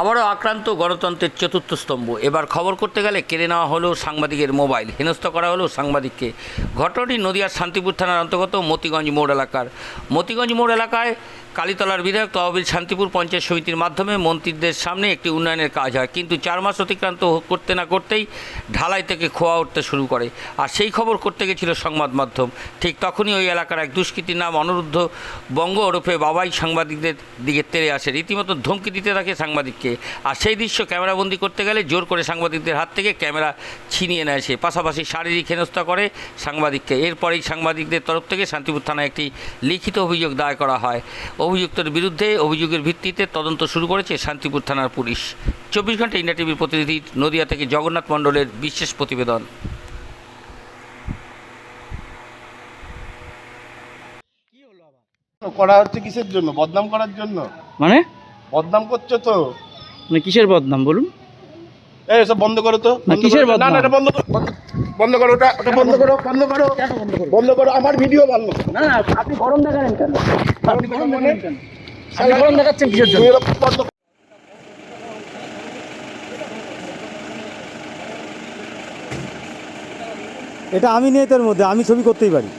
আবারও আক্রান্ত গণতন্ত্রের চতুর্থ স্তম্ভ। এবার খবর করতে গেলে কেড়ে নেওয়া হলো সাংবাদিকের মোবাইল। হেনস্থ করা হলো সাংবাদিককে। ঘটনাটি নদিয়ার শান্তিপুর থানার অন্তর্গত মতিগঞ্জ মোড় এলাকার। মতিগঞ্জ মোড় এলাকায় কালীতলার বিধায়ক তহবিল শান্তিপুর পঞ্চায়েত সমিতির মাধ্যমে মন্ত্রীদের সামনে একটি উন্নয়নের কাজ হয়। কিন্তু চার মাস অতিক্রান্ত করতে না করতেই ঢালাই থেকে খোয়া উঠতে শুরু করে। আর সেই খবর করতে গেছিল সংবাদ মাধ্যম। ঠিক তখনই ওই এলাকার এক দুষ্কৃতীর নাম অনুরুদ্ধ বঙ্গ ওরফে বাবাই সাংবাদিকদের দিকে তেড়ে আসে। রীতিমতো ধমকি দিতে থাকে সাংবাদিককে। আর সেই দৃশ্য ক্যামেরাবন্দি করতে গেলে জোর করে সাংবাদিকদের হাত থেকে ক্যামেরা ছিনিয়ে নেয় সে। পাশাপাশি শারীরিক হেনস্থা করে সাংবাদিককে। এরপরেই সাংবাদিকদের তরফ থেকে শান্তিপুর থানায় একটি লিখিত অভিযোগ দায়ের করা হয়। অভিযুক্তের বিরুদ্ধে অভিযোগের ভিত্তিতে তদন্ত শুরু করেছে শান্তিপুর থানার পুলিশ। চব্বিশ ঘণ্টা ইন্ডিয়া টিভির প্রতিনিধি নদিয়া থেকে জগন্নাথ মণ্ডলের বিশেষ প্রতিবেদন। করা হচ্ছে কিসের জন্য? বদনাম করার জন্য? মানে? বদনাম করছ তো। মানে কিসের বদনাম বলুন? এই সব বন্ধ করো তো। না, বন্ধ কিসের করো। বদনাম? না এটা বন্ধ করো। বন্ধ- বন্ধ করো ওটা ওটা বন্ধ করো। বন্ধ করো? বন্ধ করো আমার ভিডিও ভালো না না আপনি গরম দেখালেন কেন? আপনি গরম দেখালেন কেন আপনি গরম দেখাচ্ছেন কিসের জন্য? এটা আমি নেই তার মধ্যে আমি ছবি করতেই পারি।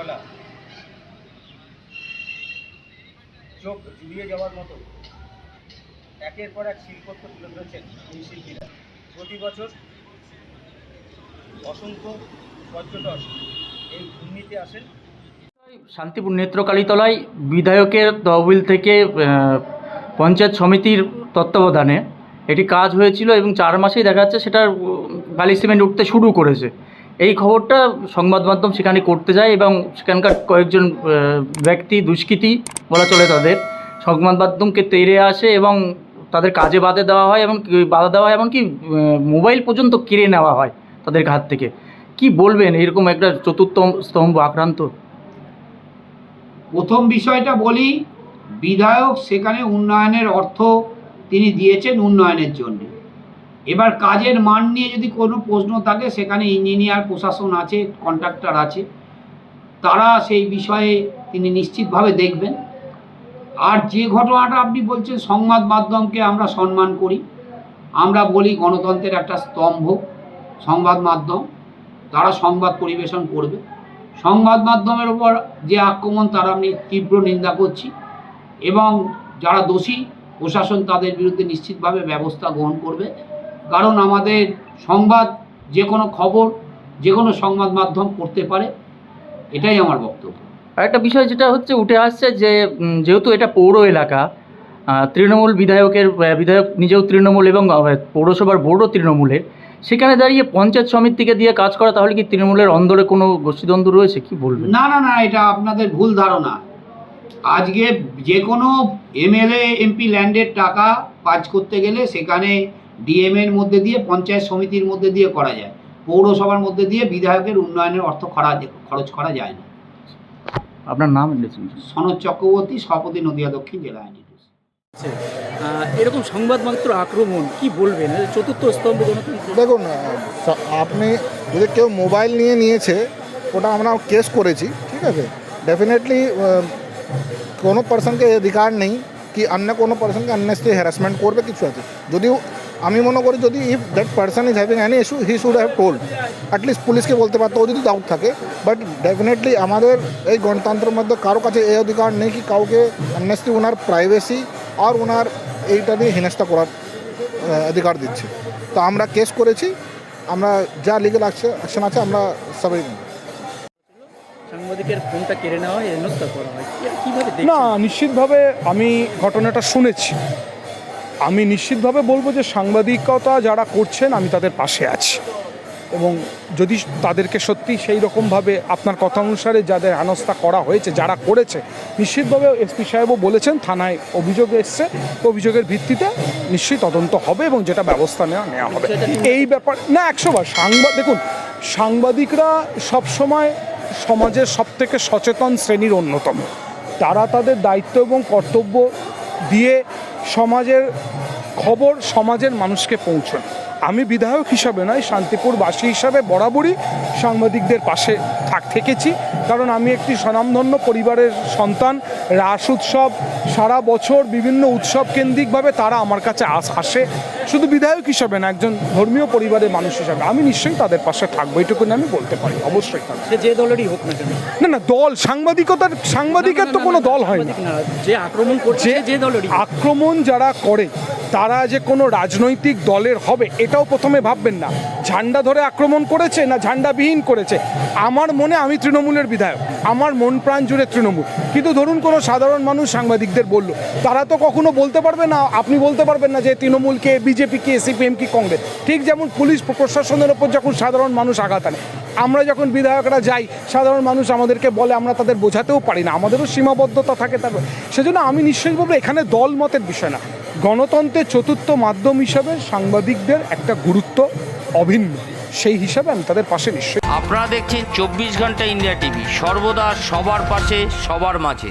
গলা চোখ জুড়িয়ে যাওয়ার মতো। একের পর এক শিল্পত্ব তুলে ধরেছেন এই শিল্পীরা। প্রতি বছর অসংখ্য পর্যটক এই ঘূর্ণিতে আসেন। শান্তিপুর নেত্রকালীতলায় বিধায়কের তহবিল থেকে পঞ্চায়েত সমিতির তত্ত্বাবধানে এটি কাজ হয়েছিল এবং চার মাসেই দেখা যাচ্ছে সেটার বালি সিমেন্ট উঠতে শুরু করেছে। এই খবরটা সংবাদ মাধ্যম সেখানে করতে যায় এবং সেখানকার কয়েকজন ব্যক্তি, দুষ্কৃতী বলা চলে তাদের, সংবাদ মাধ্যমকে তেড়ে আসে এবং তাদের কাজে বাধা দেওয়া হয় এবং বাধা দেওয়া হয় এমনকি মোবাইল পর্যন্ত কেড়ে নেওয়া হয় তাদের হাত থেকে। কি বলবেন? এরকম একটা চতুর্থ স্তম্ভ আক্রান্ত। প্রথম বিষয়টা বলি, বিধায়ক সেখানে উন্নয়নের অর্থ তিনি দিয়েছেন উন্নয়নের জন্য। এবার কাজের মান নিয়ে যদি কোনো প্রশ্ন থাকে, সেখানে ইঞ্জিনিয়ার প্রশাসন আছে কন্ট্রাক্টর আছে, তারা সেই বিষয়ে তিনি নিশ্চিতভাবে দেখবেন। আর যে ঘটনাটা আপনি বলছেন, সংবাদ মাধ্যমকে আমরা সম্মান করি। আমরা বলি গণতন্ত্রের একটা স্তম্ভ, সংবাদ মাধ্যম। তারা সংবাদ পরিবেশন করবে। সংবাদ মাধ্যমের উপর যে আক্রমণ, তারা আমি তীব্র নিন্দা করছি। এবং যারা দোষী, প্রশাসন তাদের বিরুদ্ধে নিশ্চিতভাবে ব্যবস্থা গ্রহণ করবে। কারণ আমাদের সংবাদ যে কোনো খবর যে কোনো সংবাদ মাধ্যম করতে পারে এটাই আমার বক্তব্য। আরেকটা বিষয় যেটা হচ্ছে উঠে আসছে যে যেহেতু এটা পৌর এলাকা তৃণমূল বিধায়কের বিধায়ক নিজেও তৃণমূল এবং পৌরসভার বোর্ডও তৃণমূলের সেখানে দাঁড়িয়ে পঞ্চায়েত সমিতিকে দিয়ে কাজ করা তাহলে কি তৃণমূলের অন্দরে কোনো গোষ্ঠীদ্বন্দ্ব রয়েছে? কি বলবেন? না না না এটা আপনাদের ভুল ধারণা। আজকে যে কোনো এমএলএ এমপি ল্যান্ডের টাকা কাজ করতে গেলে সেখানে ডিএম এর মধ্যে দিয়ে পঞ্চায়েত সমিতির মধ্যে দিয়ে করা যায়। পৌরসভার মধ্যে দিয়ে বিধায়কের উন্নয়নের অর্থ খরা খরচ করা যায় না। আপনার নাম লিখেছেন সনদ চক্রবর্তী সভাপতি নদিয়া দক্ষিণ জেলা আইনি এরকম সংবাদ মাত্র আক্রমণ কি বলবেন? চতুর্থ স্তম্ভ দেখুন আপনি যদি কেউ মোবাইল নিয়ে নিয়েছে ওটা আমরা কেস করেছি ঠিক আছে? ডেফিনেটলি কোনো পার্সনকে অধিকার নেই কি অন্য কোনো পার্সনকে অন্যেস্টলি হ্যারাসমেন্ট করবে কিছু আছে। যদিও আমি মনে করি যদি if that person is having any issue he should have told at least পুলিশকে বলতে পারতো ও যদি ডাউট থাকে। বাট ডেফিনেটলি আমাদের এই গণতন্ত্রের মধ্যে কারও কাছে এই অধিকার নেই কি কাউকে অন্যেস্টলি ওনার প্রাইভেসি আর ওনার এইটা নিয়ে হেনস্থা করার অধিকার দিচ্ছে। তো আমরা কেস করেছি আমরা যা লিগেল অ্যাকশন আছে আমরা সবাই নেব। সাংবাদিকের ফোনটা কেড়ে নেওয়া হয় হেনস্থা করা হয়। না নিশ্চিতভাবে আমি ঘটনাটা শুনেছি। আমি নিশ্চিতভাবে বলব যে সাংবাদিকতা যারা করছেন, আমি তাদের পাশে আছি। এবং যদি তাদেরকে সত্যি সেই রকমভাবে আপনার কথা অনুসারে যাদের হেনস্থা করা হয়েছে, যারা করেছে, নিশ্চিতভাবে এসপি সাহেবও বলেছেন, থানায় অভিযোগ এসছে। অভিযোগের ভিত্তিতে নিশ্চয়ই তদন্ত হবে এবং যেটা ব্যবস্থা নেওয়া নেওয়া হবে। এই ব্যাপার, না একশো বার সাংবাদ দেখুন, সাংবাদিকরা সবসময় সমাজের সবথেকে সচেতন শ্রেণির অন্যতম। তারা তাদের দায়িত্ব এবং কর্তব্য দিয়ে সমাজের খবর সমাজের মানুষকে পৌঁছন। আমি বিধায়ক হিসাবে নয়, শান্তিপুরবাসী হিসাবে বরাবরই সাংবাদিকদের পাশে থাক থেকেছি। কারণ আমি একটি স্বনামধন্য পরিবারের সন্তান। রাস উৎসব সারা বছর বিভিন্ন উৎসব কেন্দ্রিকভাবে তারা আমার কাছে আস আসে। শুধু বিধায়ক হিসাবে না একজন ধর্মীয় পরিবারের মানুষ হিসাবে আমি নিশ্চয়ই তাদের পাশে থাকব এইটুকুনি আমি বলতে পারি অবশ্যই সে যে দলেরই হোক না কেন? না না দল সাংবাদিকতার সাংবাদিকের তো কোনো দল হয় না। যে আক্রমণ করছে যে দলেরই আক্রমণ যারা করে তারা যে কোনো রাজনৈতিক দলের হবে এটাও প্রথমে ভাববেন না। ঝান্ডা ধরে আক্রমণ করেছে না ঝান্ডাবিহীন করেছে? আমার মনে আমি তৃণমূলের বিধায়ক আমার মন প্রাণ জুড়ে তৃণমূল। কিন্তু ধরুন কোনো সাধারণ মানুষ সাংবাদিকদের বলল তারা তো কখনো বলতে পারবে না আপনি বলতে পারবেন না যে তৃণমূলকে বিজেপিকে সিপিএম কি কংগ্রেস? ঠিক যেমন পুলিশ প্রশাসনের ওপর যখন সাধারণ মানুষ আঘাত আনে, আমরা যখন বিধায়করা যাই, সাধারণ মানুষ আমাদেরকে বলে, আমরা তাদের বোঝাতেও পারি না। আমাদেরও সীমাবদ্ধতা থাকে তারপর সেজন্য আমি নিশ্চয়ই বলব এখানে দল মতের বিষয় না। গণতন্ত্রের চতুর্থ মাধ্যম হিসাবে সাংবাদিকদের একটা গুরুত্ব অভিন্ন। সেই হিসাবে আমি তাদের পাশে নিশ্চয়ই। আপনারা দেখছেন চব্বিশ ঘণ্টা ইন্ডিয়া টিভি। সর্বদা সবার পাশে, সবার মাঝে।